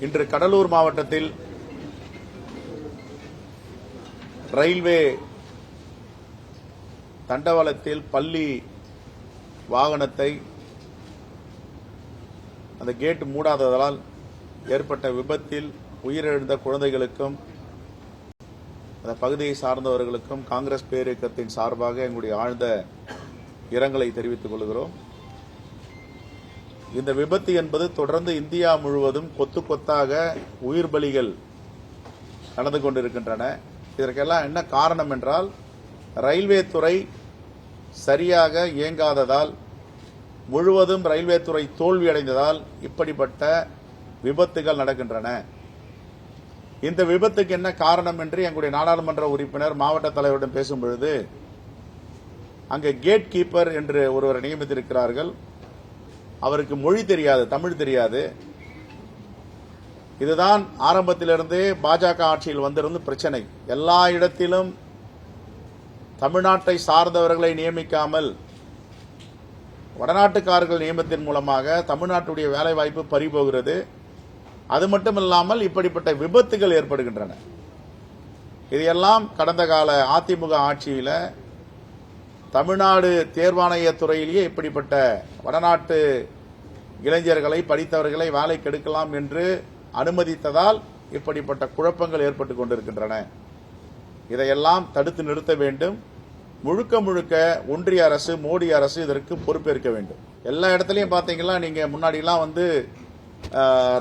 இன்று கடலூர் மாவட்டத்தில் ரயில்வே தண்டவாளத்தில் பள்ளி வாகனத்தை அந்த கேட் மூடாததால் ஏற்பட்ட விபத்தில் உயிரிழந்த குழந்தைகளுக்கும் அந்த பகுதியை சார்ந்தவர்களுக்கும் காங்கிரஸ் பேரியக்கத்தின் சார்பாக எங்களுடைய ஆழ்ந்த இரங்கலை தெரிவித்துக் கொள்கிறோம். இந்த விபத்து என்பது தொடர்ந்து இந்தியா முழுவதும் கொத்து கொத்தாக உயிர் பலிகள் நடந்து கொண்டிருக்கின்றன. இதற்கெல்லாம் என்ன காரணம் என்றால் ரயில்வே துறை சரியாக இயங்காததால் முழுவதும் ரயில்வே துறை தோல்வியடைந்ததால் இப்படிப்பட்ட விபத்துகள் நடக்கின்றன. இந்த விபத்துக்கு என்ன காரணம் என்று எங்களுடைய நாடாளுமன்ற உறுப்பினர் மாவட்ட தலைவரிடம் பேசும் பொழுது அங்கே கேட் கீப்பர் என்று ஒருவரை நியமித்திருக்கிறார்கள். அவருக்கு மொழி தெரியாது தமிழ் தெரியாது. இதுதான் ஆரம்பத்திலிருந்தே பாஜக ஆட்சியில் வந்திருந்து பிரச்சனை. எல்லா இடத்திலும் தமிழ்நாட்டை சார்ந்தவர்களை நியமிக்காமல் வடநாட்டுக்காரர்கள் நியமத்தின் மூலமாக தமிழ்நாட்டுடைய வேலைவாய்ப்பு பறிபோகிறது. அது மட்டுமில்லாமல் இப்படிப்பட்ட விபத்துகள் ஏற்படுகின்றன. இதையெல்லாம் கடந்த கால அதிமுக ஆட்சியில் தமிழ்நாடு தேர்வாணைய துறையிலேயே இப்படிப்பட்ட வடநாட்டு இளைஞர்களை படித்தவர்களை வேலை கெடுக்கலாம் என்று அனுமதித்ததால் இப்படிப்பட்ட குழப்பங்கள் ஏற்பட்டுக் கொண்டிருக்கின்றன. இதையெல்லாம் தடுத்து நிறுத்த வேண்டும். முழுக்க முழுக்க ஒன்றிய அரசு மோடி அரசு இதற்கு பொறுப்பேற்க வேண்டும். எல்லா இடத்துலையும் பார்த்தீங்கன்னா நீங்கள் முன்னாடிலாம் வந்து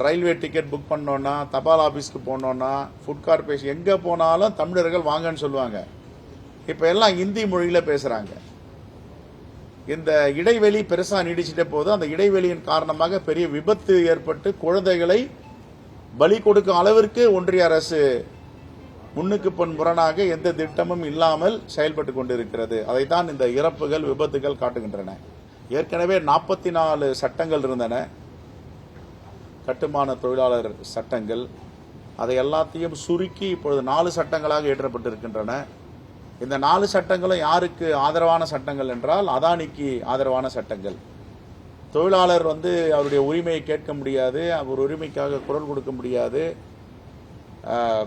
ரயில்வே டிக்கெட் புக் பண்ணோன்னா தபால் ஆஃபீஸ்க்கு போனோன்னா ஃபுட் கார்பரேஷன் எங்கே போனாலும் தமிழர்கள் வாங்கன்னு சொல்லுவாங்க. இப்போ எல்லாம் இந்தி மொழியில் பேசுகிறாங்க இந்த இடைவெளி பெருசாக நீடிச்சிட்டே போது அந்த இடைவெளியின் காரணமாக பெரிய விபத்து ஏற்பட்டு குழந்தைகளை பலி கொடுக்கும் அளவிற்கு ஒன்றிய அரசு முன்னுக்கு பொன் முரணாக எந்த திட்டமும் இல்லாமல் செயல்பட்டு கொண்டிருக்கிறது. அதைத்தான் இந்த இறப்புகள் விபத்துகள் காட்டுகின்றன. ஏற்கனவே நாற்பத்தி நாலு சட்டங்கள் இருந்தன. கட்டுமான தொழிலாளர் சட்டங்கள் அதை எல்லாத்தையும் சுருக்கி இப்பொழுது நாலு சட்டங்களாக ஏற்றப்பட்டிருக்கின்றன. இந்த நாலு சட்டங்களும் யாருக்கு ஆதரவான சட்டங்கள் என்றால் அதானிக்கு ஆதரவான சட்டங்கள். தொழிலாளர் வந்து அவருடைய உரிமையை கேட்க முடியாது அவர் உரிமைக்காக குரல் கொடுக்க முடியாது.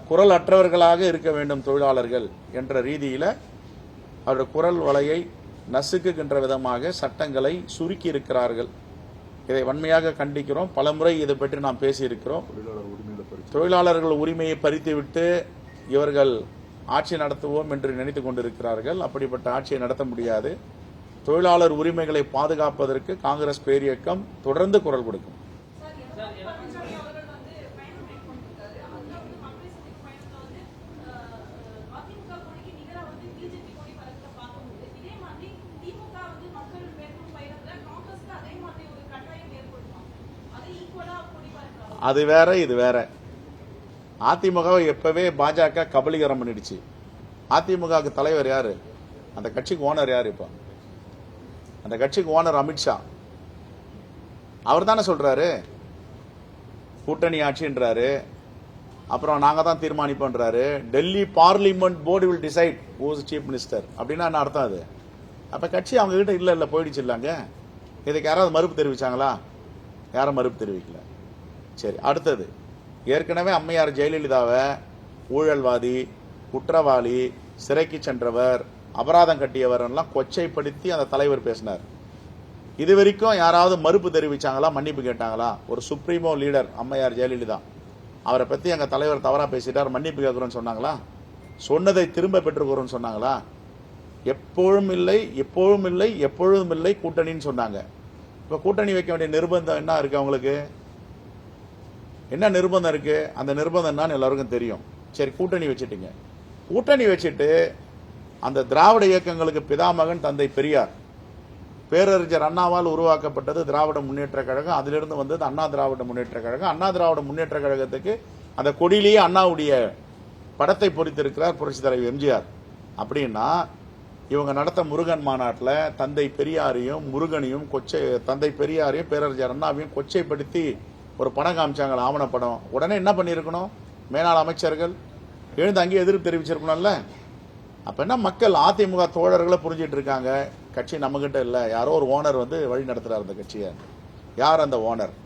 குரல் அற்றவர்களாக இருக்க வேண்டும் தொழிலாளர்கள் என்ற ரீதியில அவருடைய குரல் வலையை நசுக்குகின்ற விதமாக சட்டங்களை சுருக்கி இருக்கிறார்கள். இதை வன்மையாக கண்டிக்கிறோம். பலமுறை இதை பற்றி நாம் பேசியிருக்கிறோம். தொழிலாளர்கள் உரிமையை பறித்துவிட்டு இவர்கள் ஆட்சி நடத்துவோம் என்று நினைத்து கொண்டிருக்கிறார்கள். அப்படிப்பட்ட ஆட்சியை நடத்த முடியாது. தொழிலாளர் உரிமைகளை பாதுகாப்பதற்கு காங்கிரஸ் பேரியக்கம் தொடர்ந்து குரல் கொடுக்கும். அது வேற இது வேற. அதிமுக எப்பவே பாஜக கபலீகரம் பண்ணிடுச்சு. அதிமுகவுக்கு தலைவர் யாரு? அந்த கட்சிக்கு ஓனர் யார் இப்போ? அந்த கட்சிக்கு ஓனர் அமித்ஷா அவர் தானே சொல்றாரு? கூட்டணி ஆட்சின்றாரு. அப்புறம் நாங்கள் தான் தீர்மானிப்போன்றாரு. Delhi parliament board will decide who's chief minister அப்படின்னா என்ன அர்த்தம் அது? அப்போ கட்சி அவங்க கிட்ட இல்லை இல்ல போயிடுச்சு இல்லங்க இதுக்கு யாராவது மறுப்பு தெரிவிச்சாங்களா? யாரும் மறுப்பு தெரிவிக்கல. சரி அடுத்தது. ஏற்கனவே அம்மையார் ஜெயலலிதாவை ஊழல்வாதி குற்றவாளி சிறைக்கு சென்றவர் அபராதம் கட்டியவர் எல்லாம் கொச்சைப்படுத்தி அந்த தலைவர் பேசினார். இது வரைக்கும் யாராவது மறுப்பு தெரிவிச்சாங்களா மன்னிப்பு கேட்டாங்களா? ஒரு சுப்ரீமோ லீடர் அம்மையார் ஜெயலலிதா. அவரை பற்றி எங்கள் தலைவர் தவறாக பேசிட்டார் மன்னிப்பு கேட்குறோம்னு சொன்னாங்களா? சொன்னதை திரும்ப பெற்றுக்கிறோன்னு சொன்னாங்களா? எப்பொழுதும் இல்லை எப்பொழுதும் இல்லை எப்பொழுதும் இல்லை கூட்டணின்னு சொன்னாங்க. இப்போ கூட்டணி வைக்க வேண்டிய நிர்பந்தம் என்ன இருக்குது அவங்களுக்கு? என்ன நிர்பந்தம் இருக்கு? அந்த நிர்பந்தம் என்னன்னு எல்லாருக்கும் தெரியும். சரி கூட்டணி வச்சுட்டீங்க. கூட்டணி வச்சுட்டு அந்த திராவிட இயக்கங்களுக்கு பிதாமகன் தந்தை பெரியார். பேரறிஞர் அண்ணாவால் உருவாக்கப்பட்டது திராவிட முன்னேற்ற கழகம். அதிலிருந்து வந்தது அண்ணா திராவிட முன்னேற்ற கழகம். அண்ணா திராவிட முன்னேற்ற கழகத்துக்கு அந்த கொடியிலேயே அண்ணாவுடைய படத்தை பொறித்திருக்கிறார் புரட்சி தலைவர் எம்ஜிஆர். அப்படின்னா இவங்க நடத்த முருகன் மாநாட்டில் தந்தை பெரியாரையும் முருகனையும் கொச்சை தந்தை பெரியாரையும் பேரறிஞர் அண்ணாவையும் கொச்சைப்படுத்தி ஒரு படம் காமிச்சாங்க ஆவண படம். உடனே என்ன பண்ணியிருக்கணும்? மேலாள் அமைச்சர்கள். எழுந்து அங்கேயே எதிர்ப்பு தெரிவிச்சிருக்கணும்ல. அப்போ என்ன மக்கள் அதிமுக தோழர்களை புரிஞ்சிட்டு இருக்காங்க? கட்சி நம்மகிட்ட இல்லை. யாரோ ஒரு ஓனர் வந்து வழி நடத்துகிறார் அந்த கட்சியை. யார் அந்த ஓனர்?